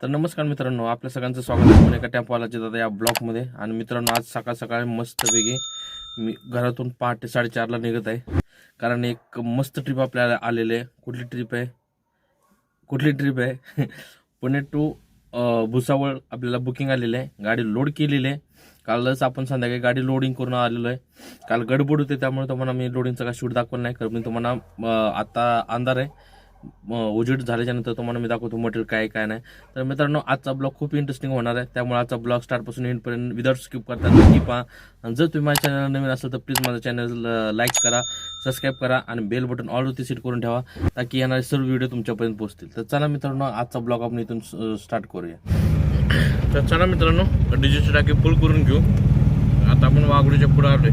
तर नमस्कार मित्रांनो आपल्या सगळ्यांचं स्वागत आहे एका टॅम्पवालाच्या दादा या ब्लॉकमध्ये आणि मित्रांनो आज सकाळ सकाळी मस्तपैकी मी घरातून पहाटे साडेचारला निघत आहे. कारण एक मस्त ट्रिप आपल्याला आलेली आहे. कुठली ट्रिप आहे? कुठली ट्रिप आहे? पुणे टू भुसावळ आपल्याला बुकिंग आलेली आहे. गाडी लोड केलेली आहे. कालच आपण संध्याकाळी गाडी लोडिंग करून आलेलो आहे. काल गडबड होते त्यामुळे तुम्हाला मी लोडिंगचा काय शूट दाखवलं नाही. कारण मी म्हणजे तुम्हाला आता अंधार आहे. उजेड झाल्याच्यानंतर तुम्हाला मी दाखवतो मटेरियल काय काय नाही. तर मित्रांनो आजचा ब्लॉग खूप इंटरेस्टिंग होणार आहे. त्यामुळे आजचा ब्लॉग स्टार्टपासून एंडपर्यंत विदाउट स्किप करता नक्की पहा. जर तुम्ही माझ्या चॅनल नवीन असेल तर प्लीज माझा चॅनल लाईक करा सबस्क्राईब करा आणि बेल बटन ऑलवरती सेट करून ठेवा ताकी येणारे सर्व व्हिडिओ तुमच्यापर्यंत पोहोचतील. तर चला मित्रांनो आजचा ब्लॉग आपण इथून स्टार्ट करूया. तर चला मित्रांनो डिजिटल टाकी फुल करून घेऊ. आता आपण वाघुडीच्या पुढे आलोय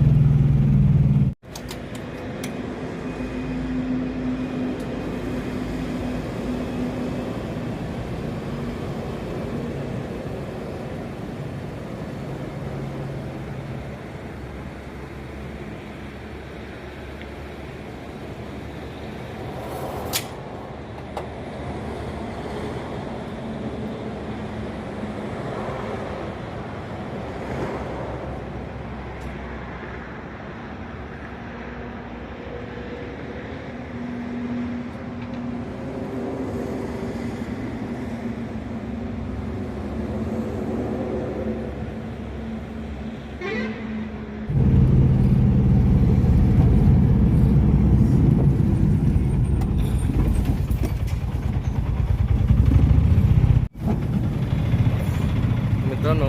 मित्रांनो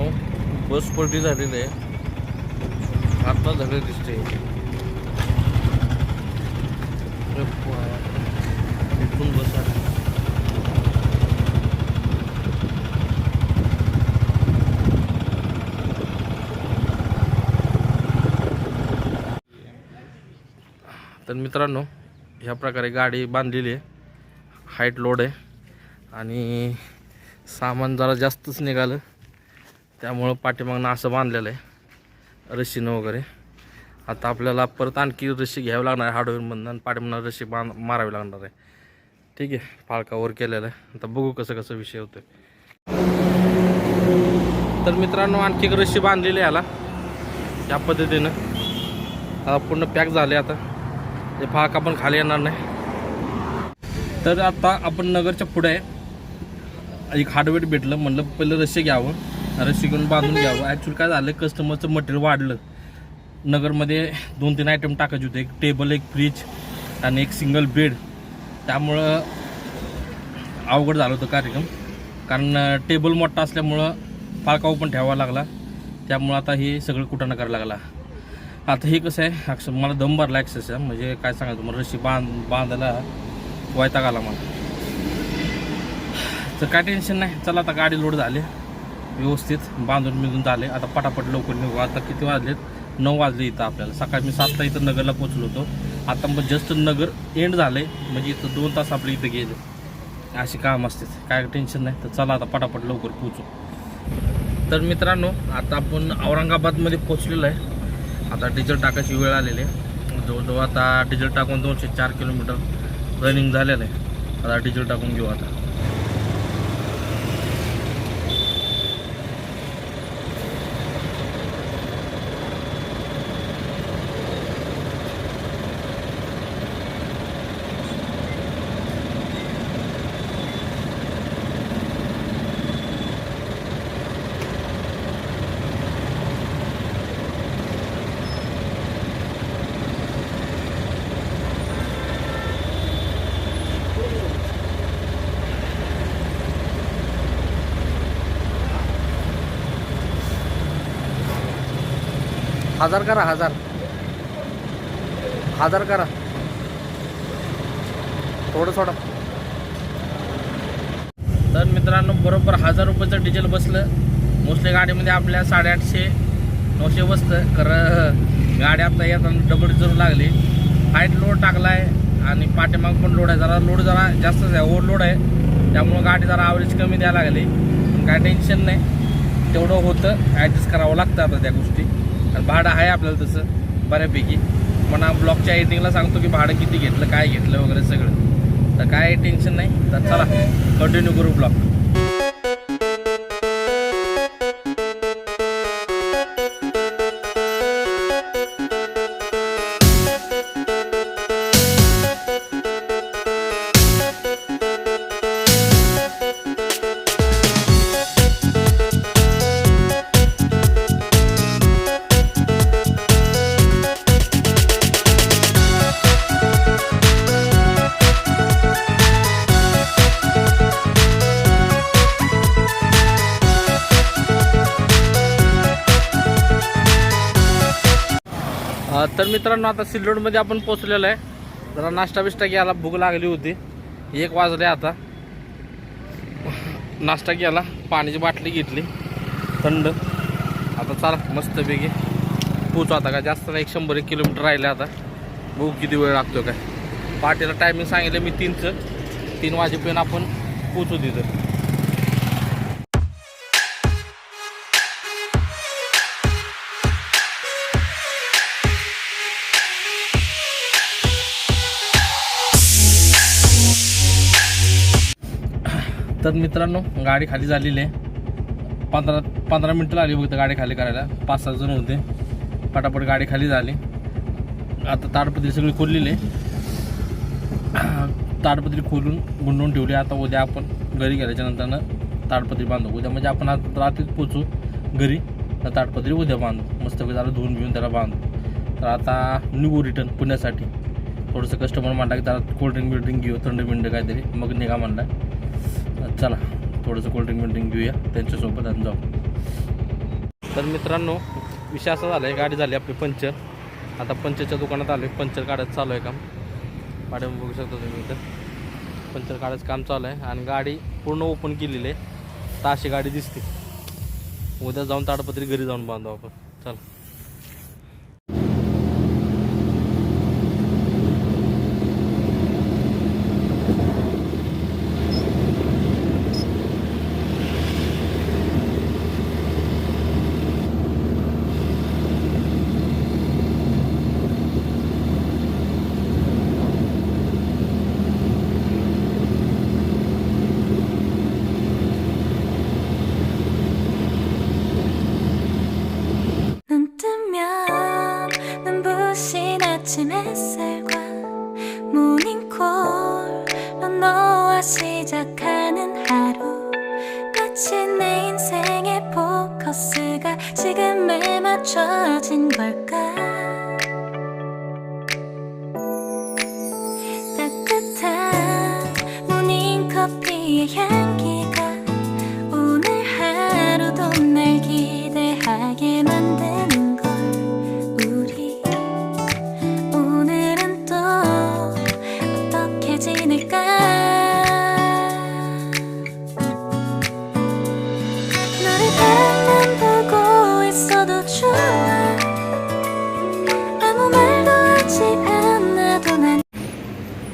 बस पलटी झालेली आहे आता झाले दिसते इथून बसा. तर मित्रांनो ह्या प्रकारे गाडी बांधलेली आहे. हाईट लोड आहे. आणि सामान जरा जास्तच निघालं. त्यामुळं पाठीमागनं असं बांधलेलं आहे. रशीनं वगैरे. आता आपल्याला परत आणखी रशी घ्यावी लागणार आहे हार्डवेअरमधनं आणि पाठीमागनं रशी बांध मारावी लागणार आहे. ठीक आहे फाळकावर केलेलं आहे. आता बघू कसं कसं विषय होतो तर मित्रांनो आणखी एक रशी बांधलेली आहे याला. या पद्धतीनं. आता पूर्ण पॅक झाले आता. ते फाळका आपण खाली येणार नाही. तर आता आपण नगरच्या पुढे आहे एक हार्डवेअर भेटलं. म्हणलं पहिलं रशी घ्यावं. रस्सी घेऊन बांधून घ्यावं. ॲक्च्युली काय झालं कस्टमरचं मटेरियल वाढलं. नगरमध्ये दोन तीन आयटम टाकायचे होते. एक टेबल एक फ्रीज आणि एक सिंगल बेड त्यामुळं अवघड झालं होतं कार्यक्रम. कारण टेबल मोठा असल्यामुळं फाळकाव पण ठेवावा लागला. त्यामुळं आता हे सगळं कुठं करायला लागला. आता हे कसं आहे अक्षर मला दम भरला ॲक्सेस म्हणजे काय सांगायचं मला रस्सी बांध बांधायला वायताग आला मला. तर काय टेन्शन नाही. चला आता गाडी लोड झाली. व्यवस्थित बांधून मिळून झाले. आता पटापट लवकर निघू. आता किती वाजलेत? नऊ वाजले इथं आपल्याला. सकाळी मी सातला इथं नगरला पोचलो होतो. आता मग जस्ट नगर एंड झाले म्हणजे इथं दोन तास आपले इथं गेले. अशी काम असते काय टेन्शन नाही. तर चला आता पटापट लवकर पोचू तर मित्रांनो आता आपण औरंगाबादमध्ये पोचलेलो आहे. आता डिझेल टाकायची वेळ आलेली आहे. जवळजवळ आता डिझेल टाकून दोनशे चार किलोमीटर रनिंग झालेलं आहे. आता डिझेल टाकून घेऊ आता. हजार करा हजार. हजार करा. थोडं थोडं तर मित्रांनो बरोबर हजार रुपयाचं डिझेल बसलं. मोस्टली गाडीमध्ये आपल्या साडेआठशे नऊशे बसतं. खरं गाडी आता येताना डबल डिझेल लागली. हाईट लोड टाकला आहे आणि पाठीमाग पण लोड आहे. जरा लोड जरा जास्तच आहे. ओव्हरलोड आहे. त्यामुळं गाडी जरा ॲव्हरेज कमी द्यायला लागली. पण काय टेन्शन नाही. तेवढं होतं. ॲडजस्ट करावं लागतं आता त्या गोष्टी. आणि भाडं आहे आपल्याला तसं बऱ्यापैकी. पण ब्लॉकच्या एडिटिंगला सांगतो की भाडं किती घेतलं काय घेतलं वगैरे सगळं. तर काय टेन्शन नाही. तर चला कंटिन्यू करू ब्लॉक. तर मित्रांनो आता सिल्लोडमध्ये आपण पोचलेलो आहे. जरा नाश्ता बिष्टा घ्यायला भूक लागली होती. एक वाजले आता. नाश्ता घ्यायला पाण्याची बाटली घेतली. थंड. आता चला मस्तपैकी पोचू आता काय जास्त नाही एक शंभर एक किलोमीटर राहिले आता. बघू किती वेळ लागतो काय. पाटीला टायमिंग सांगितलं मी तीनचं. तीन वाजेपर्यंत आपण पोचू तिथं. तर मित्रांनो गाडी खाली झालेली आहे. पंधरा पंधरा मिनटं लागली फक्त गाडी खाली करायला. पाच सहा जण होते. पटापट गाडी खाली झाली. आता ताडपत्री सगळी खोललेली आहे. ताडपत्री खोलून गुंडवून ठेवली आता उद्या आपण घरी गेल्याच्या नंतरनं ताडपत्री बांधू. उद्या म्हणजे आपण आता रात्रीच पोचू घरी. तर ताडपत्री उद्या बांधू. मस्त त्याला धुवून बिवून त्याला बांधू. तर आता निघू रिटर्न पुण्यासाठी. थोडंसं कस्टमर म्हणला की त्याला कोल्ड्रिंक बिल्ड्रिंक घेऊ थंड बिंड काहीतरी. मग निघा म्हणला. चला थोडंसं कोल्ड्रिंक विल्ड्रिंक घेऊया. त्यांच्यासोबत आणि जाऊ. तर मित्रांनो विषय असा झाला आहे गाडी झाली आपली पंक्चर आता पंचरच्या दुकानात आलो आहे पंक्चर काढायचं चालू आहे काम. पाड्या बघू शकता तुम्ही इथं. पंक्चर काढायचं काम चालू आहे आणि गाडी पूर्ण ओपन केलेली आहे. तर अशी गाडी दिसते. उद्या जाऊन ताडपत्री घरी जाऊन बांधू आपण. चला.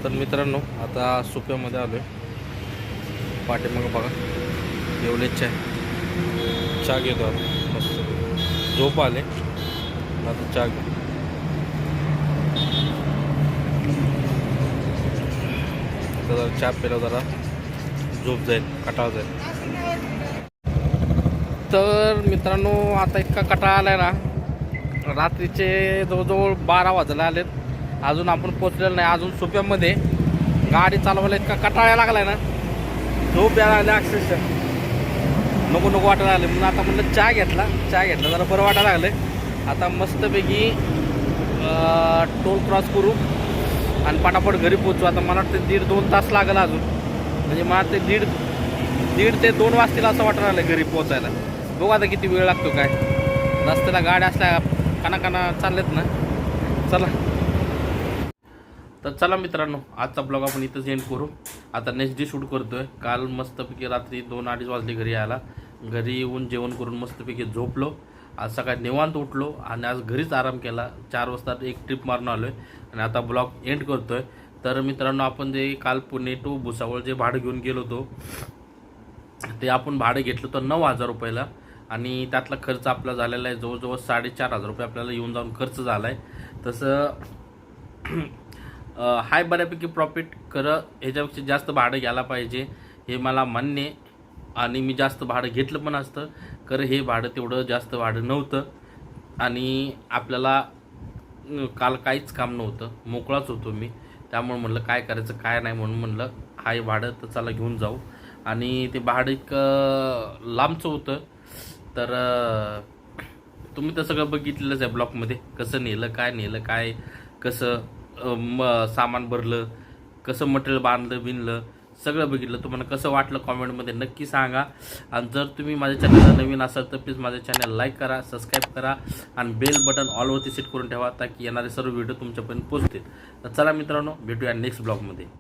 तर मित्रांनो आता सुप्यामध्ये आलो आहे पाठीमागं बघा. एवढे चाय चहा घेतो आता. मस्त. झोप आले. आता चहा घेऊ. आता जरा चहा प्यायला जरा झोप जाईल कटाळ जाईल. तर मित्रांनो आता इतका कटाळा आलाय ना. रात्रीचे जवळजवळ बारा वाजायला आलेत. अजून आपण पोचलेलं नाही. अजून सोप्यामध्ये गाडी चालवायला इतका कटाळ्या लागलाय ना. झोप यायला लागल्या अक्षरशः. नको नको वाटायला लागले म्हणून आता म्हणलं चहा घेतला. चहा घेतला जरा बरं वाटायला लागलं आता मस्तपैकी टोल क्रॉस करू आणि पटापट घरी पोचू आता मला वाटतं दीड दोन तास लागला अजून. म्हणजे मला ते दीड दीड ते दोन वाजतील असं वाटायला लागलं घरी पोचायला बघू आता किती वेळ लागतो काय. रस्त्याला गाड्या असल्या काना काना चाललेत ना. चला. तर चला मित्रांनो आजचा ब्लॉग आपण इथंच एंड करू. आता नेक्स्ट डे शूट करतोय. काल मस्तपैकी रात्री दोन अडीच वाजले घरी यायला. घरी येऊन जेवण करून मस्तपैकी झोपलो. आज सकाळी निवांत उठलो आणि आज घरीच आराम केला. चार वाजता एक ट्रिप मारून आलो आहे आणि आता ब्लॉग एंड करतोय. तर मित्रांनो आपण जे काल पुणे टू भुसावळ जे भाडं घेऊन गेलो होतो ते आपण भाडं घेतलं होतं नऊ हजार रुपयाला. आणि त्यातला खर्च आपला झालेला आहे जवळजवळ साडेचार हजार रुपये आपल्याला येऊन जाऊन खर्च झाला आहे तसं हाय बऱ्यापैकी प्रॉफिट खरं ह्याच्यापेक्षा जास्त भाडं घ्यायला पाहिजे हे मला मान्य आणि मी जास्त भाडं घेतलं पण असतं खरं हे भाडं तेवढं जास्त भाडं नव्हतं. आणि आपल्याला काल काहीच काम नव्हतं मोकळाच होतो मी. त्यामुळे म्हणलं काय करायचं काय नाही म्हणून म्हणलं हाय भाडं तर चला घेऊन जाऊ. आणि ते भाडं इतकं लांबचं होतं. तर तुम्ही तर सगळं बघितलंच आहे ब्लॉकमध्ये कसं नेलं काय नेलं काय कसं म सामान भरलं कसं मटेरियल बांधलं बिनलं सगळं बघितलं. तुम्हाला कसं वाटलं कॉमेंटमध्ये नक्की सांगा. आणि जर तुम्ही माझ्या चॅनलला नवीन असाल तर प्लीज माझ्या चॅनल लाईक करा सबस्क्राईब करा आणि बेल बटन ऑलवरती सेट करून ठेवा ताकी येणारे सर्व व्हिडिओ तुमच्यापर्यंत पोहोचतील. तर चला मित्रांनो भेटूया नेक्स्ट ब्लॉगमध्ये